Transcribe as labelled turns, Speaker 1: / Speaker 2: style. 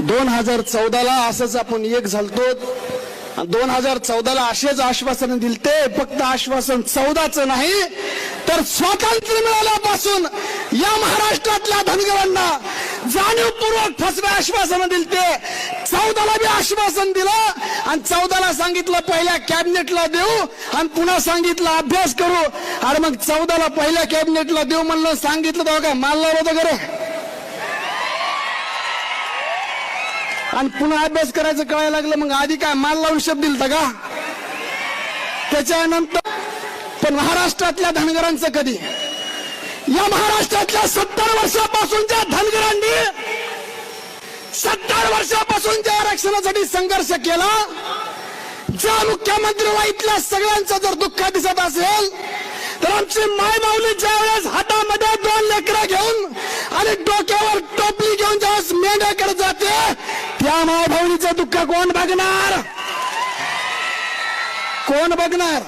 Speaker 1: दोन हजार चौदाला असंच आपण एक झालतो. दोन हजार चौदाला असेच आश्वासन दिलते. फक्त आश्वासन चौदाच नाही तर स्वातंत्र्य मिळाल्यापासून या महाराष्ट्रातल्या धनगरांना जाणीवपूर्वक फसवे आश्वासन दिलते. चौदाला बी आश्वासन दिलं आणि चौदाला सांगितलं पहिल्या कॅबिनेटला देऊ आणि पुन्हा सांगितलं अभ्यास करू. अरे मग चौदाला पहिल्या कॅबिनेटला देऊ म्हणलं सांगितलं तेव्हा काय मानला होतं खरं आणि पुन्हा अभ्यास करायचं कळायला लागलं मग आधी काय माल लावून शब्द दिलता का? त्याच्यानंतर पण महाराष्ट्रातल्या धनगरांचं कधी? या महाराष्ट्रातल्या सत्तर वर्षापासूनच्या धनगरांनी सत्तर वर्षापासूनच्या आरक्षणासाठी संघर्ष केला. ज्या मुख्यमंत्र्याला इथल्या सगळ्यांचं जर दुःख दिसत असेल तर आमची माय माऊली ज्या वेळेस हातामध्ये दोन लेकरं घेऊन आणि डोक्यावर टोपली घेऊन ज्यावेळेस मेंढ्या त्या माय दुःख कोण बघणार? कोण बघणार?